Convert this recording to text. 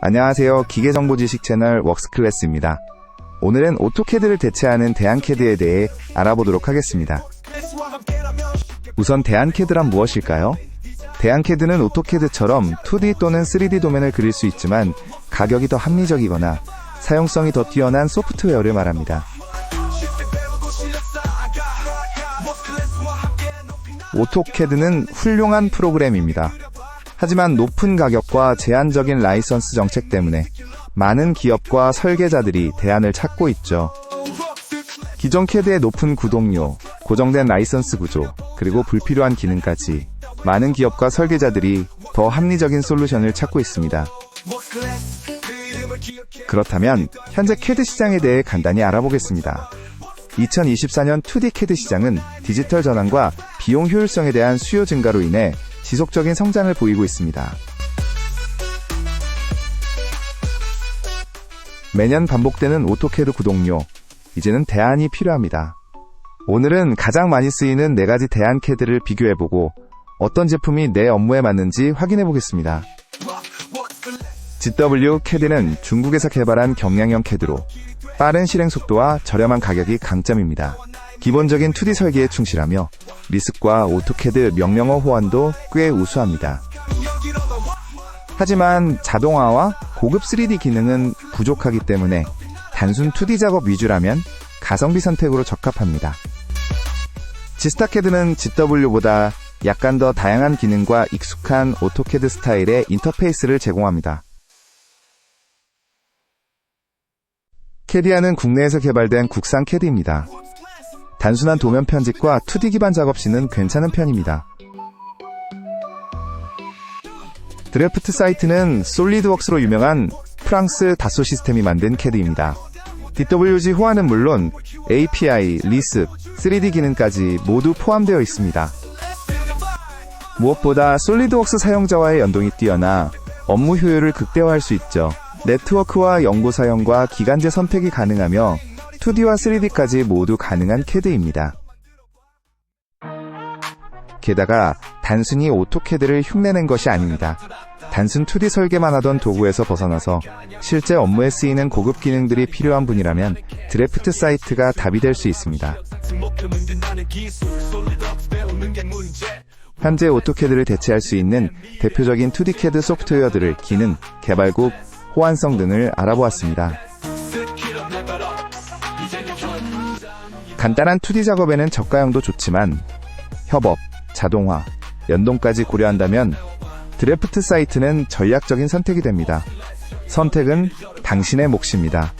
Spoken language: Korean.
안녕하세요. 기계정보 지식 채널 웍스클래스입니다. 오늘은 오토캐드를 대체하는 대안캐드에 대해 알아보도록 하겠습니다. 우선 대안캐드란 무엇일까요? 대안캐드는 오토캐드처럼 2D 또는 3D 도면을 그릴 수 있지만 가격이 더 합리적이거나 사용성이 더 뛰어난 소프트웨어를 말합니다. 오토캐드는 훌륭한 프로그램입니다. 하지만 높은 가격과 제한적인 라이선스 정책 때문에 많은 기업과 설계자들이 대안을 찾고 있죠. 기존 캐드의 높은 구독료, 고정된 라이선스 구조, 그리고 불필요한 기능까지 많은 기업과 설계자들이 더 합리적인 솔루션을 찾고 있습니다. 그렇다면 현재 캐드 시장에 대해 간단히 알아보겠습니다. 2024년 2D 캐드 시장은 디지털 전환과 비용 효율성에 대한 수요 증가로 인해 지속적인 성장을 보이고 있습니다. 매년 반복되는 오토캐드 구독료, 이제는 대안이 필요합니다. 오늘은 가장 많이 쓰이는 4가지 대안 캐드를 비교해보고 어떤 제품이 내 업무에 맞는지 확인해보겠습니다. GW 캐드는 중국에서 개발한 경량형 캐드로 빠른 실행 속도와 저렴한 가격이 강점입니다. 기본적인 2D 설계에 충실하며 리스크와 오토캐드 명령어 호환도 꽤 우수합니다. 하지만 자동화와 고급 3D 기능은 부족하기 때문에 단순 2D 작업 위주라면 가성비 선택으로 적합합니다. 지스타캐드는 GW보다 약간 더 다양한 기능과 익숙한 오토캐드 스타일의 인터페이스를 제공합니다. 캐디아는 국내에서 개발된 국산 캐드입니다. 단순한 도면 편집과 2D 기반 작업 시는 괜찮은 편입니다. 드래프트 사이트는 솔리드웍스로 유명한 프랑스 다소 시스템이 만든 캐드입니다. DWG 호환은 물론 API, 리스, 3D 기능까지 모두 포함되어 있습니다. 무엇보다 솔리드웍스 사용자와의 연동이 뛰어나 업무 효율을 극대화할 수 있죠. 네트워크와 연구 사용과 기간제 선택이 가능하며 2D와 3D까지 모두 가능한 캐드입니다. 게다가 단순히 오토캐드를 흉내낸 것이 아닙니다. 단순 2D 설계만 하던 도구에서 벗어나서 실제 업무에 쓰이는 고급 기능들이 필요한 분이라면 드래프트 사이트가 답이 될 수 있습니다. 현재 오토캐드를 대체할 수 있는 대표적인 2D 캐드 소프트웨어들을 기능, 개발국, 호환성 등을 알아보았습니다. 간단한 2D 작업에는 저가형도 좋지만 협업, 자동화, 연동까지 고려한다면 드래프트 사이트는 전략적인 선택이 됩니다. 선택은 당신의 몫입니다.